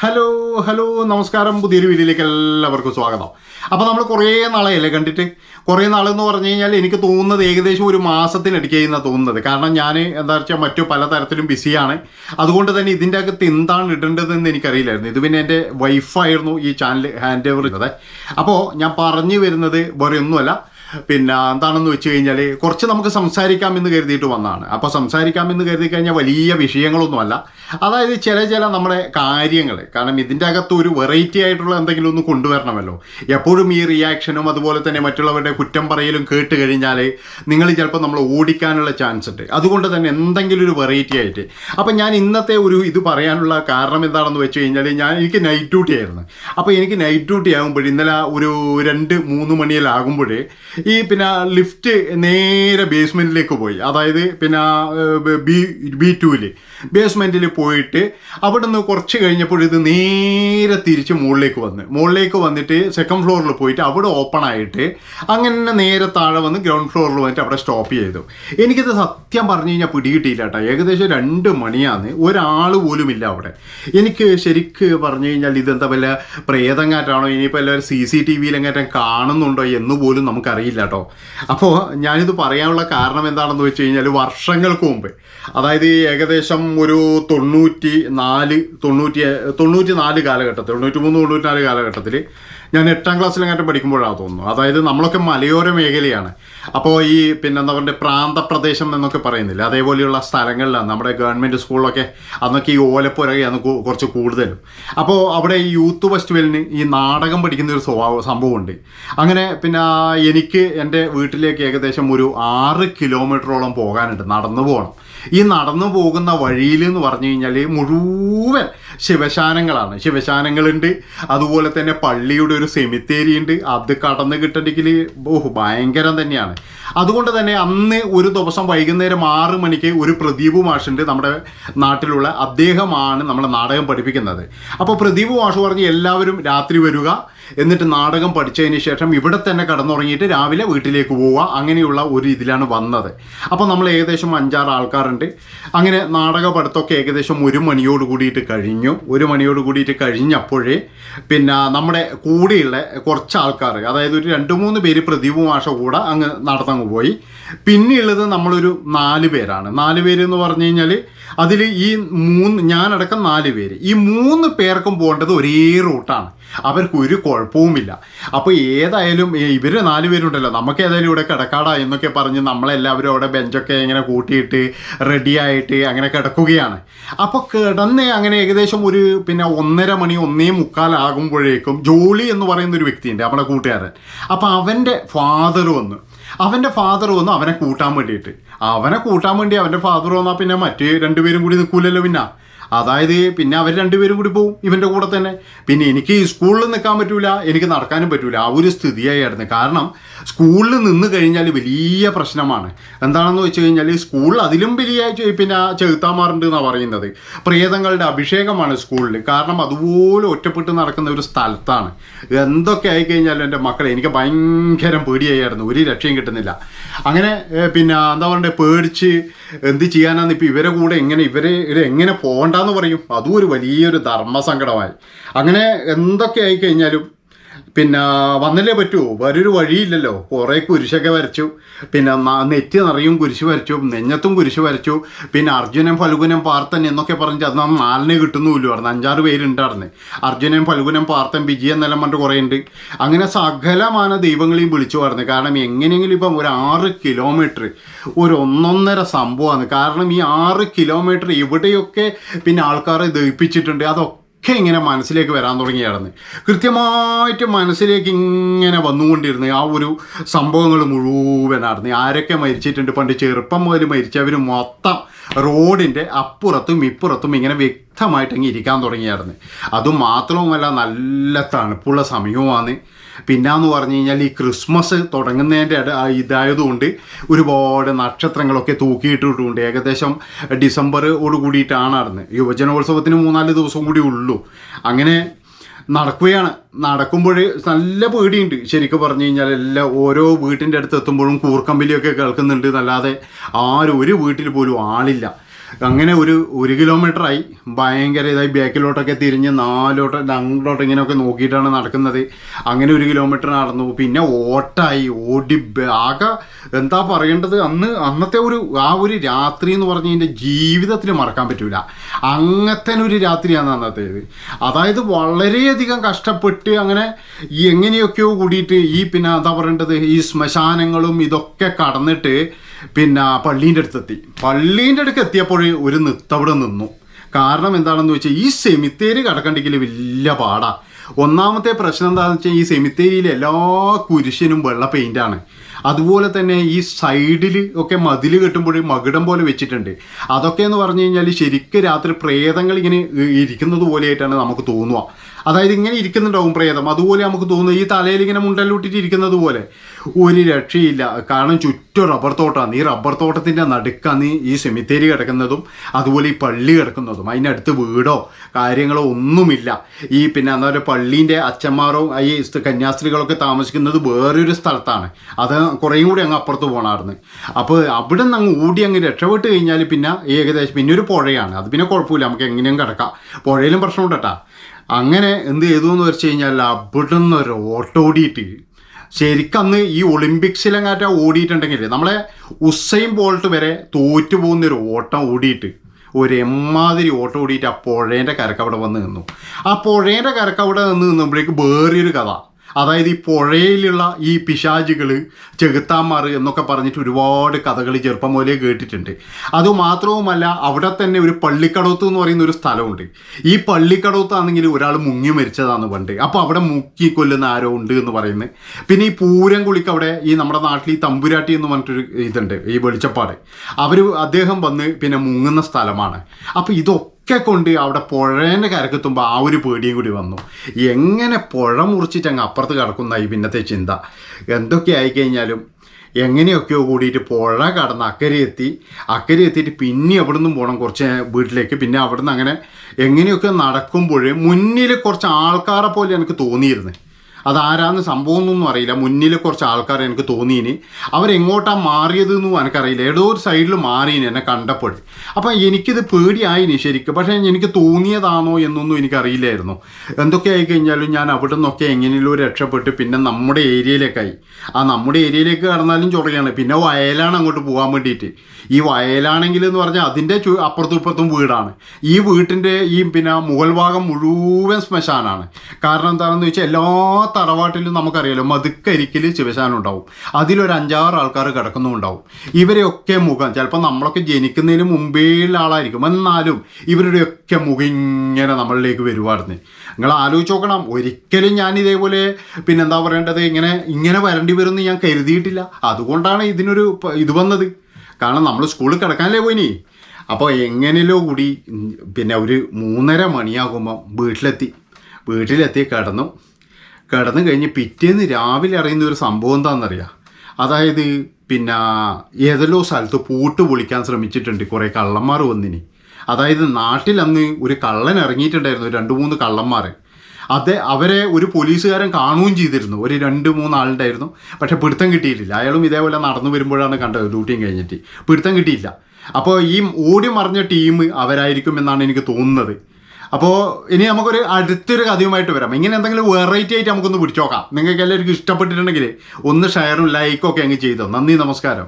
Hello hello നമസ്കാരം. പുതിയൊരു വീഡിയോയിലേക്ക് എല്ലാവർക്കും സ്വാഗതം. അപ്പോൾ നമ്മൾ കുറേ നാളെയല്ലേ കണ്ടിട്ട്? കുറേ നാളെന്ന് പറഞ്ഞു കഴിഞ്ഞാൽ എനിക്ക് തോന്നുന്നത് ഏകദേശം ഒരു മാസത്തിനടുക്കുകയെന്നാണ് തോന്നുന്നത്. കാരണം ഞാൻ എന്താ വെച്ചാൽ മറ്റു പലതരത്തിലും ബിസിയാണ്. അതുകൊണ്ട് തന്നെ ഇതിന്റെ അകത്ത് എന്താണ് ഇടേണ്ടതെന്ന് എനിക്കറിയില്ലായിരുന്നു. ഇത് പിന്നെ എന്റെ വൈഫായിരുന്നു ഈ ചാനൽ ഹാൻഡ് ഓവർ ചെയ്തത് അപ്പോൾ ഞാൻ പറഞ്ഞു വരുന്നത് വേറെ ഒന്നുമല്ല പിന്നെ എന്താണെന്ന് വെച്ച് കഴിഞ്ഞാൽ കുറച്ച് നമുക്ക് സംസാരിക്കാം സംസാരിക്കാമെന്ന് കരുതിയിട്ട് വന്നതാണ്. അപ്പോൾ സംസാരിക്കാം എന്ന് കരുതി കഴിഞ്ഞാൽ വലിയ വിഷയങ്ങളൊന്നുമല്ല. അതായത് ചില ചില നമ്മുടെ കാര്യങ്ങൾ കാരണം ഇതിന്റെ അകത്ത് ഒരു വെറൈറ്റി ആയിട്ടുള്ള എന്തെങ്കിലും ഒന്ന് കൊണ്ടുവരണമല്ലോ. എപ്പോഴും ഈ റിയാക്ഷനും അതുപോലെ തന്നെ മറ്റുള്ളവരുടെ കുറ്റം പറയലും കേട്ട് കഴിഞ്ഞാൽ നിങ്ങൾ ചിലപ്പോൾ നമ്മൾ ഓടിക്കാനുള്ള ചാൻസ് ഉണ്ട്. അതുകൊണ്ട് തന്നെ എന്തെങ്കിലും ഒരു വെറൈറ്റി ആയിട്ട്. അപ്പം ഞാൻ ഇന്നത്തെ ഒരു ഇത് പറയാനുള്ള കാരണം എന്താണെന്ന് വെച്ച് കഴിഞ്ഞാൽ ഞാൻ എനിക്ക് നൈറ്റ് ഡ്യൂട്ടി ആയിരുന്നു. അപ്പോൾ എനിക്ക് നൈറ്റ് ഡ്യൂട്ടി ആകുമ്പോൾ ഇന്നലെ ഒരു രണ്ട് മൂന്ന് മണിയിലാകുമ്പോഴേ ഈ പിന്നെ ലിഫ്റ്റ് നേരെ ബേസ്മെന്റിലേക്ക് പോയി. അതായത് പിന്നെ ബി ബി ടുവിൽ ബേസ്മെന്റിൽ പോയിട്ട് അവിടെ നിന്ന് കുറച്ച് കഴിഞ്ഞപ്പോൾ ഇത് നേരെ തിരിച്ച് മുകളിലേക്ക് വന്ന്. മുകളിലേക്ക് വന്നിട്ട് സെക്കൻഡ് ഫ്ലോറിൽ പോയിട്ട് അവിടെ ഓപ്പൺ ആയിട്ട് അങ്ങനെ നേരെ താഴെ വന്ന് ഗ്രൗണ്ട് ഫ്ലോറിൽ വന്നിട്ട് അവിടെ സ്റ്റോപ്പ് ചെയ്തു. എനിക്കിത് സത്യം പറഞ്ഞു കഴിഞ്ഞാൽ പിടികിട്ടിയില്ല കേട്ടോ. ഏകദേശം രണ്ട് മണിയാണ്. ഒരാൾ പോലും ഇല്ല അവിടെ. എനിക്ക് ശരിക്ക് പറഞ്ഞു കഴിഞ്ഞാൽ ഇതെന്താ വല്ല പ്രേതങ്ങാറ്റാണോ ഇനിയിപ്പോൾ എല്ലാവരും സി സി ടി വിയിലെങ്ങാറ്റം കാണുന്നുണ്ടോ എന്ന് പോലും നമുക്കറിയില്ല കേട്ടോ അപ്പോൾ ഞാനിത് പറയാനുള്ള കാരണം എന്താണെന്ന് വെച്ച് കഴിഞ്ഞാൽ വർഷങ്ങൾക്ക് മുമ്പ് അതായത് ഏകദേശം ഒരു തൊണ്ണൂറ്റി നാല് തൊണ്ണൂറ്റി തൊണ്ണൂറ്റി നാല് കാലഘട്ടത്തിൽ തൊണ്ണൂറ്റി മൂന്ന് തൊണ്ണൂറ്റി നാല് കാലഘട്ടത്തിൽ ഞാൻ എട്ടാം ക്ലാസ്സിലെങ്ങാട്ടും പഠിക്കുമ്പോഴാണ് തോന്നുന്നു. അതായത് നമ്മളൊക്കെ മലയോര മേഖലയാണ്. അപ്പോൾ ഈ പിന്നെ എന്താ പറയുക പ്രാന്തപ്രദേശം എന്നൊക്കെ പറയുന്നില്ല? അതേപോലെയുള്ള സ്ഥലങ്ങളിലാണ് നമ്മുടെ ഗവൺമെന്റ് സ്കൂളിലൊക്കെ അന്നൊക്കെ ഈ ഓലപ്പുരയാണ് കുറച്ച് കൂടുതലും. അപ്പോൾ അവിടെ ഈ യൂത്ത് ഫെസ്റ്റിവലിന് ഈ നാടകം പഠിക്കുന്ന ഒരു സ്വഭാവ സംഭവമുണ്ട്. അങ്ങനെ പിന്നെ എനിക്ക് എന്റെ വീട്ടിലേക്ക് ഏകദേശം ഒരു ആറ് കിലോമീറ്ററോളം പോകാനുണ്ട് നടന്നു പോകണം. ഈ നടന്നു പോകുന്ന വഴിയിൽ എന്ന് പറഞ്ഞു കഴിഞ്ഞാൽ മുഴുവൻ ശിവശാനങ്ങളാണ്. ശിവശാനങ്ങളുണ്ട്. അതുപോലെ തന്നെ പള്ളിയുടെ ഒരു സെമിത്തേരി ഉണ്ട്. അത് കടന്ന് കിട്ടണമെങ്കിൽ ഓഹ് ഭയങ്കരം തന്നെയാണ്. അതുകൊണ്ട് തന്നെ അന്ന് ഒരു ദിവസം വൈകുന്നേരം ആറ് മണിക്ക് ഒരു പ്രദീപ് മാഷുണ്ട് നമ്മുടെ നാട്ടിലുള്ള അദ്ദേഹമാണ് നമ്മളെ നാടകം പഠിപ്പിക്കുന്നത്. അപ്പോൾ പ്രദീപ് മാഷ് പറഞ്ഞ് എല്ലാവരും രാത്രി വരിക. എന്നിട്ട് നാടകം പഠിച്ചതിന് ശേഷം ഇവിടെ തന്നെ കടന്നുറങ്ങിയിട്ട് രാവിലെ വീട്ടിലേക്ക് പോവുക. അങ്ങനെയുള്ള ഒരു ഇതിലാണ് വന്നത്. അപ്പോൾ നമ്മൾ ഏകദേശം അഞ്ചാറ് ആൾക്കാരുണ്ട്. അങ്ങനെ നാടക പഠിത്തമൊക്കെ ഏകദേശം ഒരു മണിയോട് കൂടിയിട്ട് കഴിഞ്ഞു. ഒരു മണിയോട് കൂടിയിട്ട് കഴിഞ്ഞപ്പോഴേ പിന്നെ നമ്മുടെ കൂടെയുള്ള കുറച്ച് ആൾക്കാർ അതായത് ഒരു രണ്ട് മൂന്ന് പേര് പ്രദീപ് മാഷ കൂടെ അങ്ങ് നടന്നങ്ങ് പോയി. പിന്നെയുള്ളത് നമ്മളൊരു നാല് പേരാണ്. നാല് പേര് എന്ന് പറഞ്ഞു കഴിഞ്ഞാൽ അതിൽ ഈ മൂന്ന് ഞാനടക്കം നാല് പേര്. ഈ മൂന്ന് പേർക്കും പോകേണ്ടത് ഒരേ റൂട്ടാണ്. അവർക്ക് ഒരു കുഴപ്പവുമില്ല. അപ്പോൾ ഏതായാലും ഇവർ നാല് പേരുണ്ടല്ലോ. നമുക്ക് ഏതായാലും ഇവിടെ കിടക്കാടാ എന്നൊക്കെ പറഞ്ഞ് നമ്മളെല്ലാവരും അവിടെ ബെഞ്ചൊക്കെ ഇങ്ങനെ കൂട്ടിയിട്ട് റെഡിയായിട്ട് അങ്ങനെ കിടക്കുകയാണ്. അപ്പോൾ കിടന്ന് അങ്ങനെ ഏകദേശം ഒരു പിന്നെ ഒന്നര മണി ഒന്നേ മുക്കാലാകുമ്പോഴേക്കും ജോളി എന്ന് പറയുന്ന ഒരു വ്യക്തിയുണ്ട് നമ്മുടെ കൂട്ടുകാരൻ. അപ്പോൾ അവന്റെ ഫാദർ വന്നു അവന്റെ ഫാദർ വന്നു അവനെ കൂട്ടാൻ വേണ്ടിയിട്ട്. അവനെ കൂട്ടാൻ വേണ്ടി അവന്റെ ഫാദർ വന്നാൽ പിന്നെ മറ്റേ രണ്ടുപേരും കൂടി നിൽക്കൂലല്ലോ പിന്നെ. അതായത് പിന്നെ അവർ രണ്ടുപേരും കൂടി പോവും ഇവന്റെ കൂടെ തന്നെ. പിന്നെ എനിക്ക് സ്കൂളിൽ നിൽക്കാൻ പറ്റൂല എനിക്ക് നടക്കാനും പറ്റൂല. ആ ഒരു സ്ഥിതിയായിരുന്നു. കാരണം സ്കൂളിൽ നിന്ന് കഴിഞ്ഞാൽ വലിയ പ്രശ്നമാണ്. എന്താണെന്ന് വെച്ച് കഴിഞ്ഞാൽ സ്കൂളിൽ അതിലും വലിയ പിന്നെ ചെകുത്താമാറുണ്ട് എന്നാണ് പറയുന്നത്. പ്രേതങ്ങളുടെ അഭിഷേകമാണ് സ്കൂളിൽ. കാരണം അതുപോലെ ഒറ്റപ്പെട്ട് നടക്കുന്ന ഒരു സ്ഥലത്താണ്. എന്തൊക്കെ ആയിക്കഴിഞ്ഞാലും എന്റെ മക്കളെ എനിക്ക് ഭയങ്കര പേടിയായിരുന്നു. ഒരു രക്ഷയും കിട്ടുന്നില്ല. അങ്ങനെ പിന്നെ എന്താ പറയണ്ടേ? പേടിച്ച് എന്ത് ചെയ്യാനാന്ന് ഇപ്പം ഇവരെ കൂടെ എങ്ങനെ ഇവരെ എങ്ങനെ പോകണ്ടെന്ന് പറയും. അതും ഒരു വലിയൊരു ധർമ്മസങ്കടമായി. അങ്ങനെ എന്തൊക്കെ ആയിക്കഴിഞ്ഞാലും പിന്നെ വന്നല്ലേ പറ്റൂ? വേറൊരു വഴിയില്ലല്ലോ. കുറേ കുരിശൊക്കെ വരച്ചു. പിന്നെ നെറ്റി നിറയും കുരിശ് വരച്ചു. നെഞ്ഞത്തും കുരിശ് വരച്ചു. പിന്നെ അർജുനൻ ഫൽഗുനം പാർത്തൻ എന്നൊക്കെ പറഞ്ഞിട്ട് അത് നാലിനെ കിട്ടുന്നുമില്ല പറഞ്ഞു അഞ്ചാറ് പേരുണ്ടായിരുന്നു അർജുനൻ ഫൽഗുനം പാർത്തൻ വിജയൻ എന്നെല്ലാം പറഞ്ഞിട്ട് കുറേ ഉണ്ട്. അങ്ങനെ സകലമാന ദൈവങ്ങളെയും വിളിച്ചു പറഞ്ഞു. കാരണം എങ്ങനെയെങ്കിലും ഇപ്പം ഒരു ആറ് കിലോമീറ്റർ ഒരു ഒന്നൊന്നര സംഭവമാണ് കാരണം ഈ ആറ് കിലോമീറ്റർ ഇവിടെയൊക്കെ പിന്നെ ആൾക്കാരെ ദഹിപ്പിച്ചിട്ടുണ്ട്. അതൊക്കെ ഒക്കെ ഇങ്ങനെ മനസ്സിലേക്ക് വരാൻ തുടങ്ങിയായിരുന്നു. കൃത്യമായിട്ട് മനസ്സിലേക്ക് ഇങ്ങനെ വന്നുകൊണ്ടിരുന്നു ആ ഒരു സംഭവങ്ങൾ മുഴുവനായിരുന്നു. ആരൊക്കെ മരിച്ചിട്ടുണ്ട്? പണ്ട് ചെറുപ്പം മുതൽ മരിച്ചവർ മൊത്തം റോഡിന്റെ അപ്പുറത്തും ഇപ്പുറത്തും ഇങ്ങനെ വ്യക്തമായിട്ട് ഇങ്ങനെ ഇരിക്കാൻ തുടങ്ങിയായിരുന്നു. അതും മാത്രവുമല്ല നല്ല തണുപ്പുള്ള സമയവുമാണ്. പിന്നെന്ന് പറഞ്ഞു കഴിഞ്ഞാൽ ഈ ക്രിസ്മസ് തുടങ്ങുന്നതിന്റെ ഇതായതുകൊണ്ട് ഒരുപാട് നക്ഷത്രങ്ങളൊക്കെ തൂക്കിയിട്ടിട്ടുണ്ട്. ഏകദേശം ഡിസംബറോട് കൂടിയിട്ടാണ് നടന്നത് യുവജനോത്സവത്തിന് മൂന്നാൽ ദിവസം കൂടി ഉള്ളൂ. അങ്ങനെ നടക്കുകയാണ്. നടക്കുമ്പോൾ നല്ല പേടിയുണ്ട്. ശരിക്കും പറഞ്ഞു കഴിഞ്ഞാൽ എല്ലാ ഓരോ വീട്ടിന്റെ അടുത്ത് എത്തുമ്പോഴും കൂർക്കമ്പലിയൊക്കെ കേൾക്കുന്നുണ്ട്. എന്നല്ലാതെ ആരും ഒരു വീട്ടിൽ പോലും ആളില്ല. അങ്ങനെ ഒരു ഒരു കിലോമീറ്ററായി ഭയങ്കര ഇതായി ബാക്കിലോട്ടൊക്കെ തിരിഞ്ഞ് നാലോട്ട് അങ്ങോട്ട് ഇങ്ങനെയൊക്കെ നോക്കിയിട്ടാണ് നടക്കുന്നത്. അങ്ങനെ ഒരു കിലോമീറ്റർ നടന്നു. പിന്നെ ഓട്ടായി ഓടി ആകെ എന്താ പറയേണ്ടത്? അന്ന് അന്നത്തെ ഒരു ആ ഒരു രാത്രി എന്ന് പറഞ്ഞ് എന്റെ ജീവിതത്തിൽ മറക്കാൻ പറ്റൂല. അങ്ങനത്തെ ഒരു രാത്രിയാണ് അന്നത്തേത്. അതായത് വളരെയധികം കഷ്ടപ്പെട്ട് അങ്ങനെ എങ്ങനെയൊക്കെയോ കൂടിയിട്ട് ഈ പിന്നെ എന്താ പറയേണ്ടത്? ഈ ശ്മശാനങ്ങളും ഇതൊക്കെ കടന്നിട്ട് പിന്നെ പള്ളീന്റെ അടുത്തെത്തി. പള്ളീന്റെ അടുക്ക് എത്തിയപ്പോൾ ഒരു നിത്തവിടെ നിന്നു. കാരണം എന്താണെന്ന് വെച്ചാൽ ഈ സെമിത്തേരി കടക്കണ്ടെങ്കിൽ വലിയ പാടാ. ഒന്നാമത്തെ പ്രശ്നം എന്താണെന്ന് വെച്ചാൽ ഈ സെമിത്തേരിയിൽ എല്ലാ കുരിശിനും വെള്ള പെയിന്റാണ് അതുപോലെ തന്നെ ഈ സൈഡിൽ ഒക്കെ മതിൽ കെട്ടുമ്പോൾ മകുടം പോലെ വെച്ചിട്ടുണ്ട്. അതൊക്കെ എന്ന് പറഞ്ഞു കഴിഞ്ഞാൽ ശരിക്കും രാത്രി പ്രേതങ്ങൾ ഇങ്ങനെ ഇരിക്കുന്നത് പോലെയായിട്ടാണ് നമുക്ക് തോന്നുക. അതായത് ഇങ്ങനെ ഇരിക്കുന്നുണ്ടാവും പ്രേതം. അതുപോലെ നമുക്ക് തോന്നുന്നു ഈ തലയിൽ ഇങ്ങനെ മുണ്ടല്ലൂട്ടിട്ട് ഇരിക്കുന്നത് പോലെ. ഒരു രക്ഷയില്ല. കാരണം ചുറ്റും റബ്ബർ തോട്ടമാണ് ഈ റബ്ബർ തോട്ടത്തിന്റെ നടുക്കാണ് ഈ സെമിത്തേരി കിടക്കുന്നതും അതുപോലെ ഈ പള്ളി കിടക്കുന്നതും. അതിനടുത്ത് വീടോ കാര്യങ്ങളോ ഒന്നുമില്ല. ഈ പിന്നെ എന്താ പറയുക പള്ളീന്റെ അച്ഛന്മാരോ ഈ കന്യാസ്ത്രീകളൊക്കെ താമസിക്കുന്നത് വേറൊരു സ്ഥലത്താണ്. അത് കുറേയും കൂടി അങ്ങ് അപ്പുറത്ത് പോകണമായിരുന്നു അപ്പോൾ അവിടെ നിന്ന് അങ്ങ് ഓടി അങ്ങ് രക്ഷപ്പെട്ട് കഴിഞ്ഞാൽ പിന്നെ ഏകദേശം പിന്നെ ഒരു പുഴയാണ്. അത് പിന്നെ കുഴപ്പമില്ല. നമുക്ക് എങ്ങനെയും കിടക്കാം. പുഴയിലും പ്രശ്നമുണ്ട് കേട്ടാ. അങ്ങനെ എന്ത് ചെയ്തു എന്ന് വെച്ച് കഴിഞ്ഞാൽ അവിടെ നിന്ന് ഒരു ഓട്ടോ ഓടിയിട്ട് ശരിക്കും അന്ന് ഈ ഒളിമ്പിക്സിലെങ്ങാറ്റ ഓടിയിട്ടുണ്ടെങ്കിൽ നമ്മളെ ഉസൈൻ ബോൾട്ട് വരെ തോറ്റു പോകുന്ന ഒരു ഓട്ടം ഓടിയിട്ട് ഒരു എമ്മാതിരി ഓട്ടം ഓടിയിട്ട് ആ പുഴേന്റെ കരക്കവിടെ വന്ന് നിന്നു. ആ പുഴേന്റെ കരക്കവിടെ നിന്ന് നിന്നുമ്പോഴേക്ക് വേറൊരു കഥ. അതായത് ഈ പുഴയിലുള്ള ഈ പിശാചുകൾ ചെകുത്താന്മാർ എന്നൊക്കെ പറഞ്ഞിട്ട് ഒരുപാട് കഥകൾ ചെറുപ്പം മുതലേ കേട്ടിട്ടുണ്ട്. അതുമാത്രവുമല്ല അവിടെ തന്നെ ഒരു പള്ളിക്കടവത്ത് എന്ന് പറയുന്ന ഒരു സ്ഥലമുണ്ട്. ഈ പള്ളിക്കടവത്താണെങ്കിൽ ഒരാൾ മുങ്ങി മരിച്ചതാണ് പണ്ട്. അപ്പോൾ അവിടെ മുക്കി കൊല്ലുന്ന ആരോ ഉണ്ട് എന്ന് പറയുന്നത്. പിന്നെ ഈ പൂരം കുളിക്ക് അവിടെ ഈ നമ്മുടെ നാട്ടിൽ ഈ തമ്പുരാട്ടി എന്ന് പറഞ്ഞിട്ടൊരു ഇതുണ്ട് ഈ വെളിച്ചപ്പാട്. അവർ അദ്ദേഹം വന്ന് പിന്നെ മുങ്ങുന്ന സ്ഥലമാണ്. അപ്പോൾ ഇതൊക്കെ ഒക്കെ കൊണ്ട് അവിടെ പുഴേന്റെ കരക്കെത്തുമ്പോൾ ആ ഒരു പേടിയും കൂടി വന്നു. എങ്ങനെ പുഴ മുറിച്ചിട്ട് അങ്ങ് അപ്പുറത്ത് കിടക്കുന്നതായി പിന്നത്തെ ചിന്ത. എന്തൊക്കെ ആയിക്കഴിഞ്ഞാലും എങ്ങനെയൊക്കെയോ കൂടിയിട്ട് പുഴ കടന്ന് അക്കരെ എത്തി. അക്കരെ എത്തിയിട്ട് പിന്നെ എവിടെ നിന്നും പോകണം കുറച്ച് വീട്ടിലേക്ക്. പിന്നെ അവിടെ നിന്ന് അങ്ങനെ എങ്ങനെയൊക്കെ നടക്കുമ്പോഴേ മുന്നിൽ കുറച്ച് ആൾക്കാരെ പോലെ എനിക്ക് തോന്നിയിരുന്നു. അതാരാന്ന് സംഭവം എന്നൊന്നും അറിയില്ല. മുന്നിൽ കുറച്ച് ആൾക്കാർ എനിക്ക് തോന്നിയിന്. അവരെങ്ങോട്ടാ മാറിയത് എന്നും എനിക്കറിയില്ല ഏതോ ഒരു സൈഡിൽ മാറിയിന് എന്നെ കണ്ടപ്പോൾ. അപ്പം എനിക്കിത് പേടിയായിന് ശരിക്കും. പക്ഷേ എനിക്ക് തോന്നിയതാണോ എന്നൊന്നും എനിക്കറിയില്ലായിരുന്നു. എന്തൊക്കെ ആയി കഴിഞ്ഞാലും ഞാൻ അവിടെ നിന്നൊക്കെ എങ്ങനെയും രക്ഷപ്പെട്ട് പിന്നെ നമ്മുടെ ഏരിയയിലേക്കായി. ആ നമ്മുടെ ഏരിയയിലേക്ക് കടന്നാലും ചൊറയാണ്. പിന്നെ വയലാണ് അങ്ങോട്ട് പോകാൻ വേണ്ടിയിട്ട്. ഈ വയലാണെങ്കിൽ എന്ന് പറഞ്ഞാൽ അതിന്റെ ചു അപ്പുറത്തും ഇപ്പുറത്തും വീടാണ്. ഈ വീട്ടിന്റെ ഈ പിന്നെ മുകൾ ഭാഗം മുഴുവൻ ശ്മശാനാണ്. കാരണം എന്താണെന്ന് വെച്ചാൽ എല്ലാ തറവാട്ടിലും നമുക്കറിയാലോ മതുക്കരിക്കൽ ശിവശാനം ഉണ്ടാവും അതിലൊരു അഞ്ചാറ് ആൾക്കാർ കിടക്കുന്നുണ്ടാവും ഇവരെയൊക്കെ മുഖം ചിലപ്പോൾ നമ്മളൊക്കെ ജനിക്കുന്നതിന് മുമ്പേ ഉള്ള ആളായിരിക്കും. എന്നാലും ഇവരുടെയൊക്കെ മുഖം ഇങ്ങനെ നമ്മളിലേക്ക് വരുവായിരുന്നു. നിങ്ങൾ ആലോചിച്ച് നോക്കണം ഒരിക്കലും ഞാൻ ഇതേപോലെ പിന്നെന്താ പറയേണ്ടത്? ഇങ്ങനെ ഇങ്ങനെ വരേണ്ടി വരുമെന്ന് ഞാൻ കരുതിയിട്ടില്ല. അതുകൊണ്ടാണ് ഇതിനൊരു ഇത് വന്നത്. കാരണം നമ്മൾ സ്കൂളിൽ കിടക്കാനല്ലേ പോയിനി. അപ്പോൾ എങ്ങനെയല്ലോ കൂടി പിന്നെ ഒരു മൂന്നര മണിയാകുമ്പം വീട്ടിലെത്തി. വീട്ടിലെത്തി കിടന്നു. കിടന്നു കഴിഞ്ഞ് പിറ്റേന്ന് രാവിലെ അറിയുന്ന ഒരു സംഭവം എന്താണെന്നറിയാം? അതായത് പിന്നെ ഏതെല്ലോ സ്ഥലത്ത് പൂട്ട് പൊളിക്കാൻ ശ്രമിച്ചിട്ടുണ്ട് കുറേ കള്ളന്മാർ വന്നിനി. അതായത് നാട്ടിൽ അന്ന് ഒരു കള്ളൻ ഇറങ്ങിയിട്ടുണ്ടായിരുന്നു രണ്ട് മൂന്ന് കള്ളന്മാർ അത് അവരെ ഒരു പോലീസുകാരൻ കാണുകയും ചെയ്തിരുന്നു. ഒരു രണ്ട് മൂന്ന് ആളുണ്ടായിരുന്നു. പക്ഷെ പിടുത്തം കിട്ടിയിട്ടില്ല. അയാളും ഇതേപോലെ നടന്നു വരുമ്പോഴാണ് കണ്ടത് ഡ്യൂട്ടിയും കഴിഞ്ഞിട്ട്. പിടുത്തം കിട്ടിയില്ല. അപ്പോൾ ഈ ഓടി മറിഞ്ഞ ടീം അവരായിരിക്കും എന്നാണ് എനിക്ക് തോന്നുന്നത്. അപ്പോൾ ഇനി നമുക്കൊരു അടുത്തൊരു കഥയുമായിട്ട് വരാം. ഇങ്ങനെ എന്തെങ്കിലും വെറൈറ്റി ആയിട്ട് നമുക്കൊന്ന് പിടിച്ചോക്കാം നിങ്ങൾക്ക് എല്ലാവർക്കും ഇഷ്ടപ്പെട്ടിട്ടുണ്ടെങ്കിൽ ഒന്ന് ഷെയറും ലൈക്കും ഒക്കെ അങ്ങ് ചെയ്തോ. നന്ദി നമസ്കാരം.